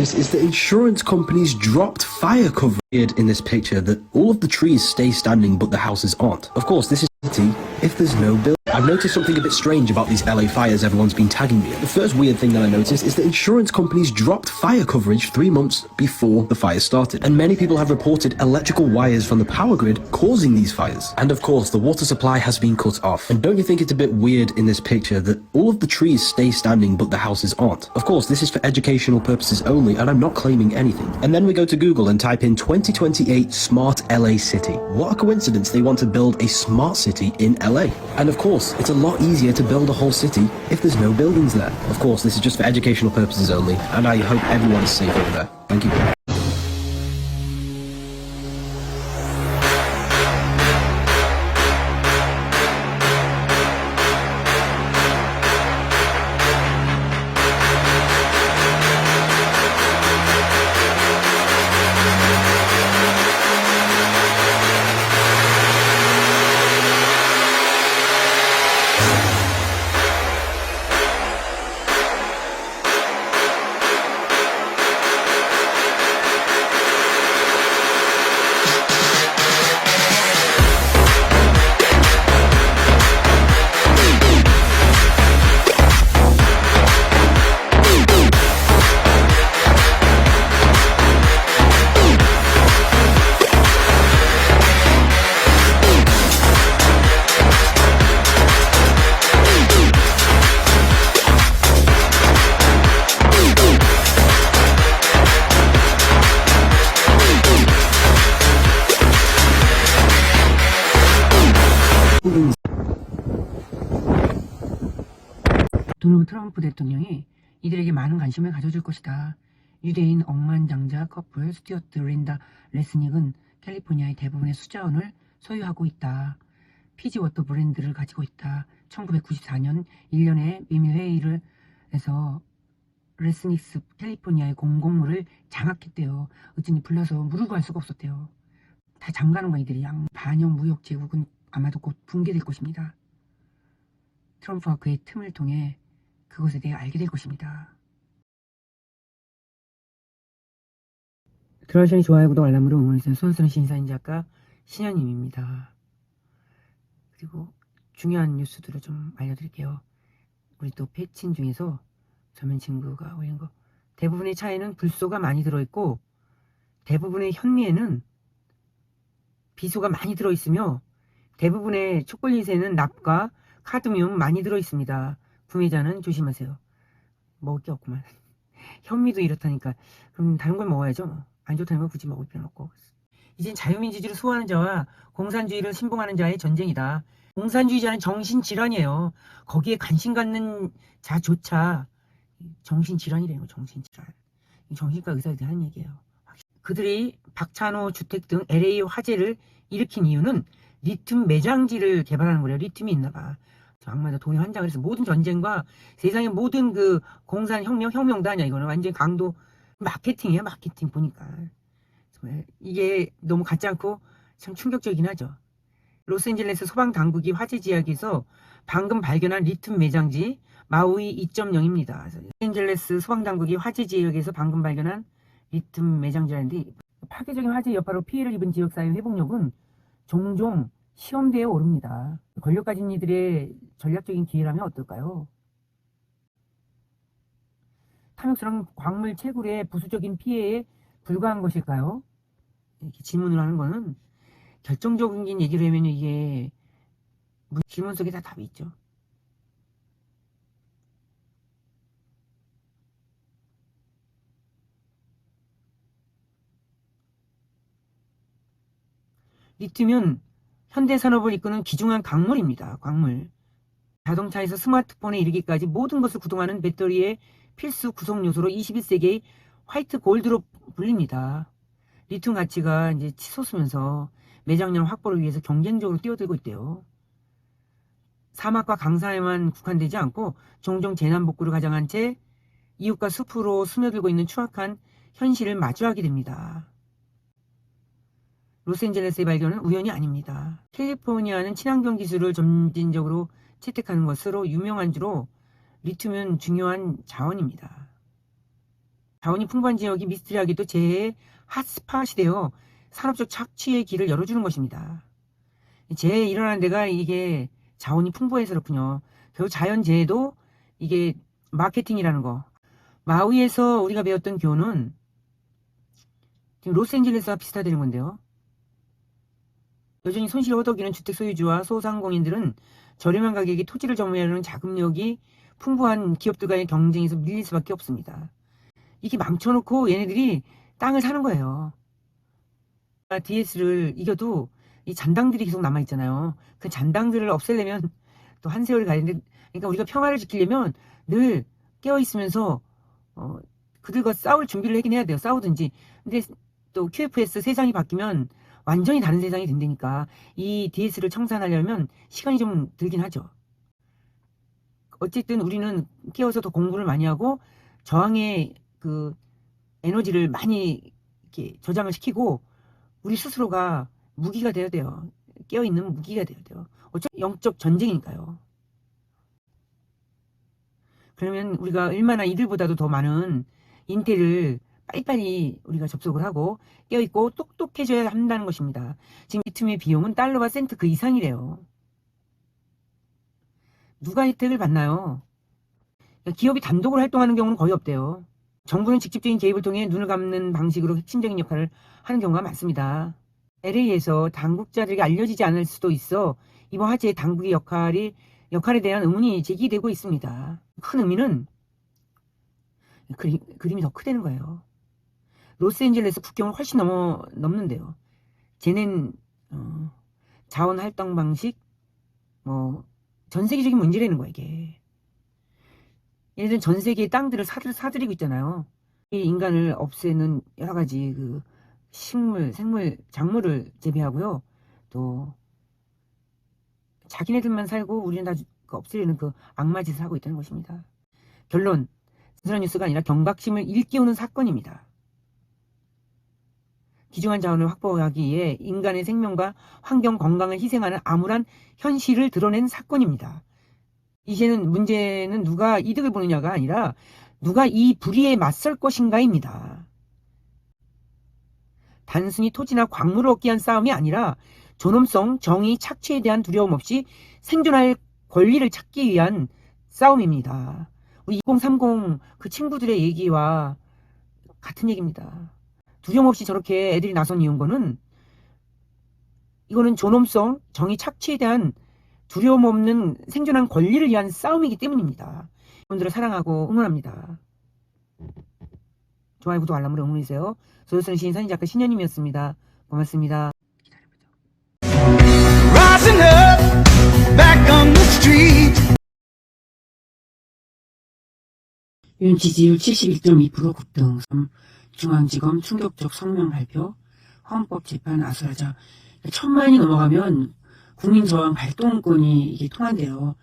is that insurance companies dropped fire cover in this picture that all of the trees stay standing but the houses aren't. Of course, this is if there's no bill. I've noticed something a bit strange about these LA fires everyone's been tagging me. The first weird thing that I noticed is that insurance companies dropped fire coverage three months before the fire started. And many people have reported electrical wires from the power grid causing these fires. And of course, the water supply has been cut off. And don't you think it's a bit weird in this picture that all of the trees stay standing but the houses aren't? Of course, this is for educational purposes only, and I'm not claiming anything. And then we go to Google and type in 2028 Smart LA City. What a coincidence they want to build a smart city in LA. And of course, it's a lot easier to build a whole city if there's no buildings there. Of course, this is just for educational purposes only, and I hope everyone is safe over there. Thank you. 도널드 트럼프 대통령이 이들에게 많은 관심을 가져줄 것이다. 유대인 억만장자 커플 스튜어트 린다 레스닉은 캘리포니아의 대부분의 수자원을 소유하고 있다. 피지워터 브랜드를 가지고 있다. 1994년 1년에 비밀회의를 해서 레스닉스 캘리포니아의 공공물을 장악했대요. 어쩐지 불러서 물을 구할 수가 없었대요. 다 잠가는 거야 이들이. 양 반영 무역 제국은 아마도 곧 붕괴될 것입니다. 트럼프와 그의 틈을 통해 그것에 대해 알게 될 것입니다. 드라이션이 좋아요, 구독, 알람으로 응원해주세요. 손수는 신사인 작가 신현님입니다. 그리고 중요한 뉴스들을 좀 알려드릴게요. 우리 또 패친 중에서 전면 친구가 올린 거 대부분의 차에는 불소가 많이 들어있고 대부분의 현미에는 비소가 많이 들어있으며 대부분의 초콜릿에는 납과 카드뮴 많이 들어있습니다. 구매자는 조심하세요. 먹을 게 없구만. 현미도 이렇다니까. 그럼 다른 걸 먹어야죠. 안 좋다는 걸 굳이 먹을 필요는 없고. 이젠 자유민주주의를 수호하는 자와 공산주의를 신봉하는 자의 전쟁이다. 공산주의자는 정신질환이에요. 거기에 관심 갖는 자조차 정신질환이래요. 정신질환. 이 정신과 의사들이 하는 얘기예요. 그들이 박찬호 주택 등 LA 화재를 일으킨 이유는 리튬 매장지를 개발하는 거래요. 리튬이 있나 봐. 정말 돈이 환장을 해서 모든 전쟁과 세상의 모든 그 공산 혁명 혁명도 아니야 이거는 완전 강도 마케팅이야 마케팅 보니까 정말 이게 너무 같지 않고 참 충격적이긴 하죠. 로스앤젤레스 소방 당국이 화재 지역에서 방금 발견한 리튬 매장지 마우이 2.0입니다. 로스앤젤레스 소방 당국이 화재 지역에서 방금 발견한 리튬 매장지라는데 파괴적인 화재 여파로 피해를 입은 지역사회 회복력은 종종 시험대에 오릅니다. 권력 가진 이들의 전략적인 기회라면 어떨까요? 탐욕스러운 광물 채굴의 부수적인 피해에 불과한 것일까요? 이렇게 질문을 하는 거는 결정적인 얘기를 하면 이게 질문 속에 다 답이 있죠. 리튬은 현대 산업을 이끄는 귀중한 광물입니다. 광물. 자동차에서 스마트폰에 이르기까지 모든 것을 구동하는 배터리의 필수 구성 요소로 21세기의 화이트 골드로 불립니다. 리튬 가치가 이제 치솟으면서 매장량 확보를 위해서 경쟁적으로 뛰어들고 있대요. 사막과 강사에만 국한되지 않고 종종 재난 복구를 가장한 채 이웃과 숲으로 스며들고 있는 추악한 현실을 마주하게 됩니다. 로스앤젤레스의 발견은 우연이 아닙니다. 캘리포니아는 친환경 기술을 점진적으로 채택하는 것으로 유명한 주로 리튬은 중요한 자원입니다. 자원이 풍부한 지역이 미스트리하게도 재해의 핫스팟이 되어 산업적 착취의 길을 열어주는 것입니다. 재해 일어나는 데가 이게 자원이 풍부해서 그렇군요. 결국 자연재해도 이게 마케팅이라는 거. 마우이에서 우리가 배웠던 교훈은 지금 로스앤젤레스와 비슷하다는 건데요. 여전히 손실을 허덕이는 주택 소유주와 소상공인들은 저렴한 가격에 토지를 점유하려는 자금력이 풍부한 기업들과의 경쟁에서 밀릴 수밖에 없습니다. 이렇게 망쳐놓고 얘네들이 땅을 사는 거예요. DS를 이겨도 이 잔당들이 계속 남아있잖아요. 그 잔당들을 없애려면 또 한 세월이 가는데, 그러니까 우리가 평화를 지키려면 늘 깨어있으면서, 어, 그들과 싸울 준비를 하긴 해야 돼요. 싸우든지. 근데 또 QFS 세상이 바뀌면 완전히 다른 세상이 된다니까. 이 DS를 청산하려면 시간이 좀 들긴 하죠. 어쨌든 우리는 깨어서 더 공부를 많이 하고 저항의 그 에너지를 많이 이렇게 저장을 시키고 우리 스스로가 무기가 되어야 돼요. 깨어있는 무기가 되어야 돼요. 어차피 영적 전쟁이니까요. 그러면 우리가 얼마나 이들보다도 더 많은 인텔을 빨리빨리 우리가 접속을 하고 깨어있고 똑똑해져야 한다는 것입니다. 지금 리튬의 비용은 달러와 센트 그 이상이래요. 누가 혜택을 받나요? 그러니까 기업이 단독으로 활동하는 경우는 거의 없대요. 정부는 직접적인 개입을 통해 눈을 감는 방식으로 핵심적인 역할을 하는 경우가 많습니다. LA에서 당국자들에게 알려지지 않을 수도 있어 이번 화재의 당국의 역할이 역할에 대한 의문이 제기되고 있습니다. 큰 의미는 그림, 그림이 더 크다는 거예요. 로스앤젤레스 국경을 훨씬 넘어 넘는데요. 쟤는 어, 자원 활동 방식 뭐 전 세계적인 문제라는 거야 이게. 얘네들은 전 세계의 땅들을 사들, 사들이고 있잖아요. 이 인간을 없애는 여러 가지 그 식물, 생물, 작물을 재배하고요. 또 자기네들만 살고 우리는 다그 없애려는 그 악마 짓을 하고 있다는 것입니다. 결론, 단순한 뉴스가 아니라 경각심을 일깨우는 사건입니다. 귀중한 자원을 확보하기 위해 인간의 생명과 환경 건강을 희생하는 암울한 현실을 드러낸 사건입니다. 이제는 문제는 누가 이득을 보느냐가 아니라 누가 이 불의에 맞설 것인가입니다. 단순히 토지나 광물을 얻기 위한 싸움이 아니라 존엄성, 정의, 착취에 대한 두려움 없이 생존할 권리를 찾기 위한 싸움입니다. 우리 2030 그 친구들의 얘기와 같은 얘기입니다. 두려움 없이 저렇게 애들이 나선 이유는 이거는 존엄성, 정의, 착취에 대한 두려움 없는 생존한 권리를 위한 싸움이기 때문입니다. 여러분들을 사랑하고 응원합니다. 좋아요, 구독, 알람으로 응원해주세요. 소설쓰는 시인 선인작가 신현님이었습니다. 고맙습니다. 윤 지지율 71.2% 급등, 3. 중앙지검 충격적 성명 발표, 헌법재판 아수라장. 천만이 넘어가면 국민저항 발동권이 이게 통한대요.